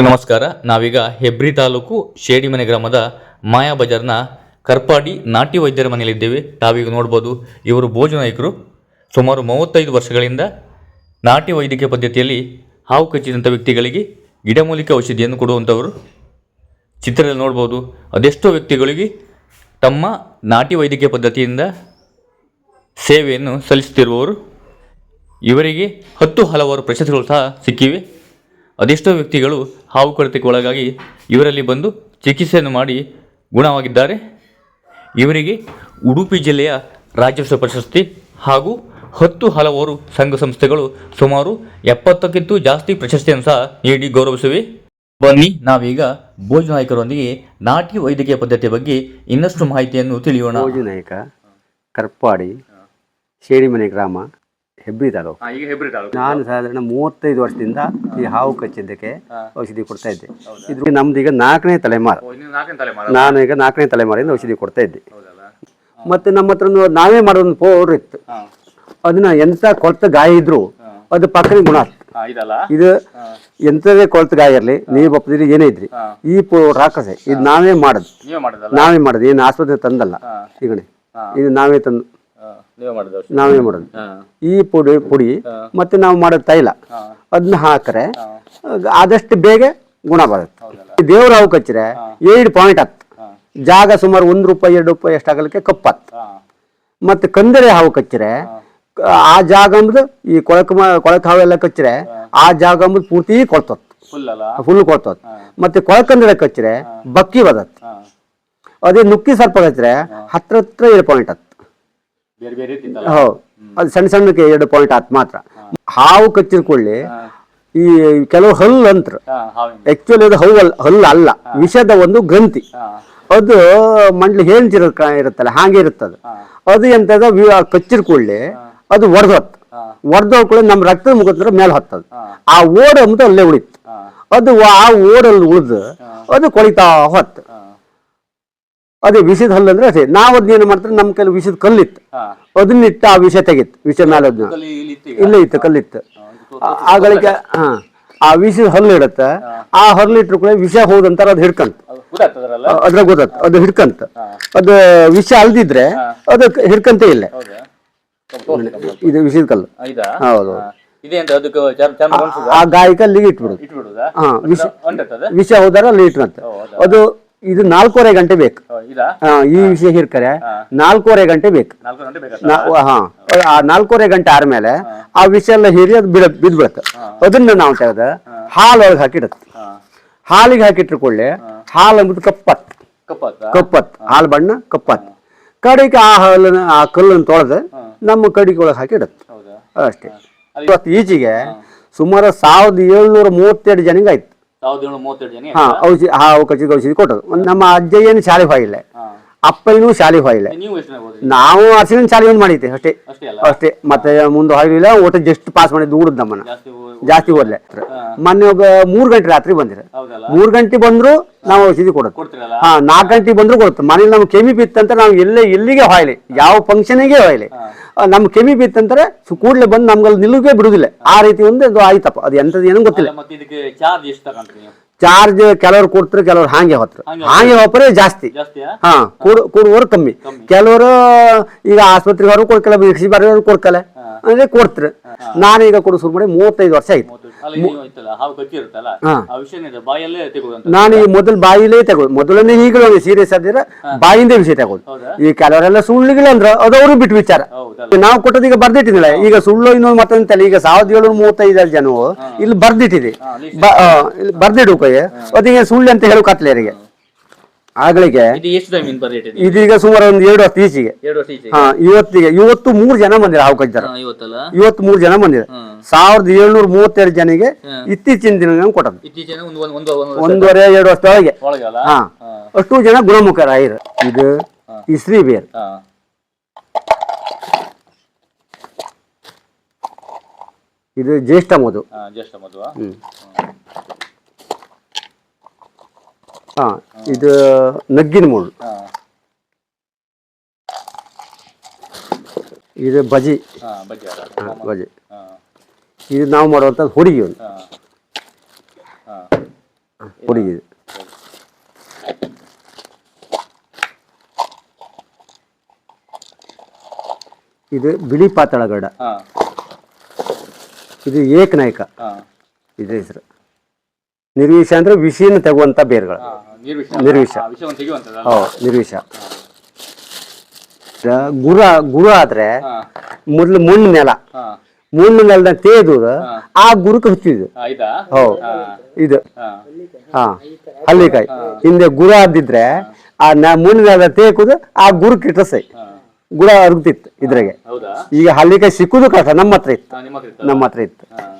ನಮಸ್ಕಾರ. ನಾವೀಗ ಹೆಬ್ರಿ ತಾಲೂಕು ಶೇಡಿಮನೆ ಗ್ರಾಮದ ಮಾಯಾ ಬಜಾರ್ನ ಕರ್ಪಾಡಿ ನಾಟಿ ವೈದ್ಯರ ಮನೆಯಲ್ಲಿದ್ದೇವೆ ತಾವೀಗ ನೋಡ್ಬೋದು ಇವರು ಭೋಜನಾಯಕರು ಸುಮಾರು ಮೂವತ್ತೈದು ವರ್ಷಗಳಿಂದ ನಾಟಿ ವೈದ್ಯಕೀಯ ಪದ್ಧತಿಯಲ್ಲಿ ಹಾವು ಕಚ್ಚಿದಂಥ ವ್ಯಕ್ತಿಗಳಿಗೆ ಗಿಡಮೂಲಿಕೆ ಔಷಧಿಯನ್ನು ಕೊಡುವಂಥವರು. ಚಿತ್ರದಲ್ಲಿ ನೋಡ್ಬೋದು ಅದೆಷ್ಟೋ ವ್ಯಕ್ತಿಗಳಿಗೆ ತಮ್ಮ ನಾಟಿ ವೈದ್ಯಕೀಯ ಪದ್ಧತಿಯಿಂದ ಸೇವೆಯನ್ನು ಸಲ್ಲಿಸುತ್ತಿರುವವರು. ಇವರಿಗೆ ಹತ್ತು ಹಲವಾರು ಪ್ರಶಸ್ತಿಗಳು ಸಹ ಸಿಕ್ಕಿವೆ. ಅದೆಷ್ಟೋ ವ್ಯಕ್ತಿಗಳು ಹಾವು ಕಡಿತಕ್ಕೆ ಒಳಗಾಗಿ ಇವರಲ್ಲಿ ಬಂದು ಚಿಕಿತ್ಸೆಯನ್ನು ಮಾಡಿ ಗುಣವಾಗಿದ್ದಾರೆ. ಇವರಿಗೆ ಉಡುಪಿ ಜಿಲ್ಲೆಯ ರಾಜ್ಯೋತ್ಸವ ಪ್ರಶಸ್ತಿ ಹಾಗೂ ಹತ್ತು ಹಲವಾರು ಸಂಘ ಸಂಸ್ಥೆಗಳು ಸುಮಾರು ಎಪ್ಪತ್ತಕ್ಕಿಂತ ಜಾಸ್ತಿ ಪ್ರಶಸ್ತಿಯನ್ನು ಸಹ ನೀಡಿ ಗೌರವಿಸಿವೆ. ಬನ್ನಿ, ನಾವೀಗ ಭೋಜನಾಯಕರೊಂದಿಗೆ ನಾಟಿ ವೈದ್ಯಕೀಯ ಪದ್ಧತಿಯ ಬಗ್ಗೆ ಇನ್ನಷ್ಟು ಮಾಹಿತಿಯನ್ನು ತಿಳಿಯೋಣ. ಭೋಜನಾಯಕ ಕರ್ಪಾಡಿ ಶೇಡಿಮನೆ ಗ್ರಾಮ ಹೆಬ್ರಿ ತಾಲೂಕು. ಈಗ ಹೆಬ್ರಿ ನಾನು ಸಾಧಾರಣ ಮೂವತ್ತೈದು ವರ್ಷದಿಂದ ಈ ಹಾವು ಕಚ್ಚಿದ್ದಕ್ಕೆ ಔಷಧಿ ಕೊಡ್ತಾ ಇದ್ದೆ. ಇದು ನಮ್ದು ಈಗ ನಾಲ್ಕನೇ ತಲೆಮಾರು. ನಾನು ಈಗ ನಾಲ್ಕನೇ ತಲೆಮಾರಿಂದ ಔಷಧಿ ಕೊಡ್ತಾ ಇದ್ದೆ. ಮತ್ತೆ ನಮ್ಮ ಹತ್ರ ನಾವೇ ಮಾಡೋ ಒಂದು ಪೌಡ್ರ್ ಇತ್ತು. ಅದನ್ನ ಎಂತ ಕೊಳ್ತ ಗಾಯ ಇದ್ರು ಅದು ಪಕ್ಕನೆ ಗುಣ ಇದು ಎಂತದೇ ಕೊಳ್ತ ಗಾಯ ಇರಲಿ ನೀವು ಬಪ್ಪದಿರಿ ಏನೇ ಇದ್ರಿ. ಈ ಪೌಡ್ರ್ ಹಾಕಸೆ ಇದು ನಾವೇ ಮಾಡೋದು. ನೀವೇ ಮಾಡೋದು ಏನು ಆಸ್ಪತ್ರೆ ತಂದಲ್ಲ. ಈಗಣೆ ಇದು ನಾವೇ ತಂದು ನೀವೇ ಮಾಡಿದ ಈ ಪುಡಿ ಪುಡಿ ಮತ್ತೆ ನಾವು ಮಾಡೋ ತೈಲ. ಅದನ್ನ ಹಾಕ್ರೆ ಆದಷ್ಟು ಬೇಗ ಗುಣ ಬರುತ್ತೆ. ದೇವ್ರ ಹಾವು ಕಚ್ಚಿರೆ ಏಳು ಪಾಯಿಂಟ್ ಹತ್ತು. ಜಾಗ ಸುಮಾರು ಒಂದು ರೂಪಾಯಿ ಎರಡು ರೂಪಾಯಿ ಎಷ್ಟಾಗಲಿಕ್ಕೆ ಕಪ್ಪತ್ತು. ಮತ್ತೆ ಕಂದರೆ ಹಾವು ಕಚ್ಚಿರೆ ಆ ಜಾಗ ಅಂಬುದು ಈ ಕೊಳಕ ಕೊಳಕ ಎಲ್ಲ ಕಚ್ಚಿರೆ ಆ ಜಾಗ ಅಂಬುದು ಪೂರ್ತಿ ಕೊಳ್ತತ್ ಫುಲ್ ಕೊಳ್ತತ್ ಮತ್ತೆ ಕೊಳಕಂದರೆ ಕಚ್ಚಿರೆ ಬಕ್ಕಿ ಬದತ್ ಅದೇ ನುಕ್ಕಿ ಸರ್ಪ ಕಚ್ಚಿರೆ ಹತ್ರ ಹತ್ರ ಏಳು ಪಾಯಿಂಟ್ ಹತ್ತು. ಬೇರೆ ಬೇರೆ ಇರ್ತಿತ್ತಲ್ಲ ಹೌದು. ಅದು ಸಣ್ಣ ಸಣ್ಣಕ್ಕೆ ಎರಡು ಪಾಯಿಂಟ್ ಹತ್ತು ಮಾತ್ರ. ಹಾವು ಕಚ್ಚಿದ ಕೂಡಲೇ ಈ ಕೆಲವು ಹಲ್ಲು ಅಂತ್ರ. ಹಾವಿನ ಆಕ್ಚುಲಿ ಅದು ಹೌ ಅಲ್ಲ- ಹಲ್ಲು ಅಲ್ಲ ವಿಷದ ಒಂದು ಗ್ರಂಥಿ. ಅದು ಮಂಡ್ಲಿ ಹೇಳ್ತಿರೋ ಇರುತ್ತಲ್ಲ ಹಾಗೆ ಇರುತ್ತದು. ಅದು ಎಂತದ ಕಚ್ಚಿದ ಕೂಡಲೇ ಅದು ಒಡೆದೋತ್ ಒಡೆದೋದ್ ಕೂಡ ನಮ್ಮ ರಕ್ತದ ಮುಖಾಂತರ ಮೇಲೆ ಹತ್ತದು. ಆ ಓಡ ಅಂತ ಅಲ್ಲೇ ಉಳಿತು. ಅದು ಆ ಓಡಲ್ಲಿ ಉಳಿದು ಅದು ಕೊಳಿತಾ ಹೊತ್ತು. ಅದೇ ವಿಷದ ಹಲ್ಲು ಅಂದ್ರೆ ಅದೇ. ನಾವು ಅದನ್ನ ಏನು ಮಾಡ್ತಾರೆ ನಮ್ಮ ಕೈಲಿ ವಿಷದ ಕಲ್ಲಿತ್ತು. ಅದನ್ನಿಟ್ಟು ಆ ವಿಷ ತೆಗಿತ್ತು ವಿಷ ಮೇಲೆ ಅದನ್ನ ಇಲ್ಲ ಇತ್ತು ಕಲ್ಲಿತ್ತು. ಆಗಳಿಗೆ ಹಾ ಆ ವಿಷದ ಹಲ್ಲು ಇಡತ್ತೆ. ಆ ಹಲ್ಲು ಇಟ್ರು ಕೂಡ ವಿಷ ಹೋದಂತಾರ ಅದು ಹಿಡ್ಕಂತ. ಅದ್ರಾಗ ಗೊತ್ತ ಅದು ಹಿಡ್ಕಂತ. ಅದು ವಿಷ ಅಲ್ದಿದ್ರೆ ಅದು ಹಿಡ್ಕಂತೇ ಇಲ್ಲ. ಇದು ವಿಷದ ಕಲ್ಲು. ಹೌದು ಆ ಗಾಯಕ ಅಲ್ಲಿಗೆ ಇಟ್ಬಿಡುದು. ಹಾ ವಿಷ ವಿಷ ಹೋದಾರ ಅಲ್ಲಿ ಅಂತ ಅದು ಇದು ನಾಲ್ಕೂವರೆ ಗಂಟೆ ಬೇಕು. ಈ ವಿಷಯ ಹಿರ್ಕರೆ. ನಾಲ್ಕೂವರೆ ಗಂಟೆ ಬೇಕು. ಹಾ. ಆ ನಾಲ್ಕೂವರೆ ಗಂಟೆ ಆದ್ಮೇಲೆ ಆ ವಿಷಯ ಎಲ್ಲ ಹೀರಿ ಅದು ಬಿಡ ಬಿದ್ದು ಬಿಡುತ್ತೆ ಅದನ್ನ ನಾವು ತೆಗೆದು ಹಾಲೊಳಗೆ ಹಾಕಿಡತ್ತೆ. ಹಾಲಿಗೆ ಹಾಕಿಟ್ರ ಕೂಡಲೇ ಹಾಲು ಅಂಬುದು ಕಪ್ಪತ್. ಕಪ್ಪತ್ತ? ಕಪ್ಪತ್. ಹಾಲು ಬಣ್ಣ ಕಪ್ಪತ್. ಕಡೆಗೆ ಆ ಹಾಲನ್ನ ಆ ಕಲ್ಲನ್ನು ತೊಳೆದು ನಮ್ಮ ಕಡಿಗೆ ಒಳಗೆ ಹಾಕಿ ಇಡತ್ತೆ ಅಷ್ಟೇ. ಇವತ್ತು ಈಚೆಗೆ ಸುಮಾರು ಸಾವಿರದ ಏಳ್ನೂರ ಮೂವತ್ತೆರಡು ಜನಿಗೆ ಆಯ್ತು. ಸಾವಿರದ ಏಳ್ನೂರ ಮೂವತ್ತೆರಡು ಜನ ಹಾ ಔಷಧಿ ಹಾ ಔಷಧಿ ಔಷಧಿ ಕೊಟ್ಟದು ಒಂದು ನಮ್ಮ ಅಜ್ಜ ಏನು ಶಾಲೆ ಹೋಗಿಲ್ಲ ಅಪ್ಪನೂ ಶಾಲೆಗೆ ಹೋಗಿಲ್ಲ ನೀವು ಅರ್ಸಿನ ಶಾಲೆ ಒಂದು ಮಾಡಿದ್ದೆ ಅಷ್ಟೇ. ಅಷ್ಟೇ ಅಲ್ಲ? ಅಷ್ಟೇ. ಮತ್ತೆ ಮುಂದೆ ಹೋಗಿಲ್ಲ ಒಟ್ಟು ಜಸ್ಟ್ ಪಾಸ್ ಮಾಡಿದ್ದು ಊಡದ್ ನಮ್ಮನ್ನ. ಜಾಸ್ತಿ ಜಾಸ್ತಿ ಓದ್ಲೆ ಮೊನ್ನೆ ಒಬ್ಬ ಮೂರ್ ಗಂಟೆ ರಾತ್ರಿ ಬಂದಿರ ಹೌದಲ್ಲ? ಮೂರ್ ಗಂಟೆ ಬಂದ್ರು ನಾವು ಔಷಧಿ ಕೊಡೋದು. ಕೊಡ್ತೀರಲ್ಲ? ಹಾ ನಾಲ್ಕು ಗಂಟೆ ಬಂದ್ರು ಕೊಡುತ್ತೆ. ಮನೇಲಿ ನಮ್ಗೆ ಕೆಮಿ ಬಿತ್ತಂತ ನಾವು ಎಲ್ಲೇ ಎಲ್ಲಿಗೆ ಹೊಯ್ಲಿ ಯಾವ ಫಂಕ್ಷನಿಗೆ ಹೊಯ್ಲಿ ನಮ್ ಕೆಮಿ ಬಿತ್ತಂತಾರೆ ಸು- ಕೂಡ್ಲೆ ಬಂದು ನಮ್ಗಲ್ಲಿ ನಿಲ್ಲುಗೆ ಬಿಡುದಿಲ್ಲ. ಆ ರೀತಿ ಒಂದು ಇದು ಆಯ್ತಪ್ಪ. ಅದು ಎಂತದ್ದು ಏನೂ ಗೊತ್ತಿಲ್ಲ. ಅಲ್ಲ, ಮತ್ತೆ ಇದಕ್ಕೆ ಚಾರ್ಜ್ ಎಷ್ಟು ತಗೊಂಡ್ರಿ ನೀವು? ಚಾರ್ಜ್ ಕೆಲವರು ಕೊಡ್ತಾರೆ ಕೆಲವ್ರು ಹಾಗೆ ಹೋತ್ರು. ಹಾಗೆ ಹಾಗೆ ಹೋಗ್ರೆ ಜಾಸ್ತಿ. ಹಾ ಕೊಡು ಕೊಡುವವರು ಕಮ್ಮಿ. ಕೆಲವರು ಈಗ ಆಸ್ಪತ್ರೆಗೆ ಅವರು ಕೊಡ್ಕಲ್ಲ ಭಿಕ್ಷಿ ಬರೋರು ಕೊಡ್ಕಲ್ಲ. ಅಂದ್ರೆ ಕೊಡ್ತಾರೆ. ನಾನೀಗ ಕೊಡು ಶುರು ಮಾಡಿ ಮೂವತ್ತೈದು ವರ್ಷ ಆಯ್ತು. ನಾನು ಈ ಮೊದಲು ಬಾಯಿಲೇ ತಗೊಳ್ಳೋದು ಮೊದಲನೇ ಈಗಲೂ ಸೀರಿಯಸ್ ಆದ್ರೆ ಬಾಯಿಂದ ವಿಷಯ ತಗೊಳ್ಳಿ ಈ ಕೆಲವರೆಲ್ಲ ಸುಳ್ಳುಗಿಲ್ಲ ಅಂದ್ರೆ ಅದವರು ಬಿಟ್ಟು ವಿಚಾರ. ನಾವು ಕೊಟ್ಟದ ಈಗ ಬರ್ದಿಟ್ಟಿದ್ದಿಲ್ಲ ಈಗ ಸುಳ್ಳು ಇನ್ನೊಂದು ಮತ್ತೊಂದಲ್ಲ ಈಗ ಸಾವಿರದ ಏಳ್ನೂರ ಮೂವತ್ತೈದು ಜನವು ಇಲ್ಲಿ ಬರ್ದಿಟ್ಟಿದೆ. ಬರ್ದಿಡು ಕೈ ಅದಕ್ಕೆ ಸುಳ್ಳು ಅಂತ ಹೇಳು ಕತ್ಲೇರಿಗೆ ಇದು ಎಷ್ಟು ಇದೆ ಇದೀಗ ಸುಮಾರು ಒಂದು ಎರಡು ವರ್ಷ ಈಚೆಗೆ. ಎರಡು ವರ್ಷ ಈಚೆ ಹಾ ಇವತ್ತಿಗೆ. ಇವತ್ತು ಮೂರು ಜನ ಬಂದಿರ ಹಾವು ಕಜ್ಜಾರ ಹಾ, ಇವತ್ತಲ್ಲ? ಇವತ್ತು ಮೂರು ಜನ ಬಂದಿದೆ. ಸಾವಿರದ ಏಳ್ನೂರ ಮೂವತ್ತೆರಡು ಜನಗೆ ಇತ್ತೀಚಿನ ದಿನ ಕೊಟ್ಟದ್ದು. ಇತ್ತೀಚಿನ ಒಂದು ಒಂದು ಒಂದು ಒಂದು ಒಂದೂವರೆ ಎರಡು ವರ್ಷದೊಳಗೆ ಒಳಗೆ. ಅಲ್ಲ? ಹಾ. ಹಾ. ಅಷ್ಟು ಜನ ಗುಣಮುಖರಾಗಿರು ಇದು ಇಸ್ರಿ ಬೇರ್ ಹಾ. ಇದು ಜ್ಯೇಷ್ಠ ಮಧು. ಹಾ ಜ್ಯೇಷ್ಠ ಮದುವ ಹ್ಮ್. ಹಾ. ಇದು ನಗ್ಗಿನ ಮುಳ್ಳು. ಇದು ಬಜಿ. ಹಾ ಬಜಿ ಇದು ನಾವು ಮಾಡುವಂಥದ್ದು ಹುಡುಗಿ ಒಂದು ಹುಡುಗಿ ಇದು. ಇದು ಬಿಳಿ ಪಾತಾಳಗಡ ಗಡ ಇದು ಏಕನಾಯಕ. ಇದ್ರ ಇದು ಹೆಸರು. ನಿರ್ವಿಷ ಅಂದ್ರೆ ವಿಷಯನ ತೆಗುವಂತ ಬೇರುಗಳು. ನಿರ್ವಿಷ ನಿರ್ವಿಷ. ವಿಷವನ್ನು ತೆಗೆಯುವಂಥದ್ದು ಹೌದು ನಿರ್ವಿಷ ಗುರ ಗುರು ಆದ್ರೆ ಮೊದ್ಲು ಮೊದಲು ಮಣ್ಣು ನೆಲ. ಹಾಂ. ಮಣ್ಣು ನೆಲದ ತೇದು ಆ ಗುರುಕ್ಕೆ ಹಚ್ಚಿದ್ದು. ಆಯ್ತಾ ಹೌದು ಇದು. ಹಾಂ. ಹಾ ಹಳ್ಳಿಕಾಯಿ. ಹಿಂದೆ ಗುರ ಆದಿದ್ರೆ ಆ ನ- ಮಣ್ಣು ನೆಲದ ತೇಕುದು ಆ ಗುರು ಇಟ್ಟಸೈ ಸೈ ಗುರ ಅರುಗ್ತಿತ್ತು ಇದ್ರಾಗೆ. ಹೌದಾ? ಈಗ ಹಲ್ಲಿಕಾಯಿ ಸಿಕ್ಕುದು ಕಷ್ಟ ನಮ್ಮ ಹತ್ರ ಇತ್ತು. ಹಾಂ ನಿಮ್ಮ ಹತ್ರ ಇತ್ತಲ್ಲ? ನಮ್ಮ ಹತ್ರ ಇತ್ತು. ಹಾಂ.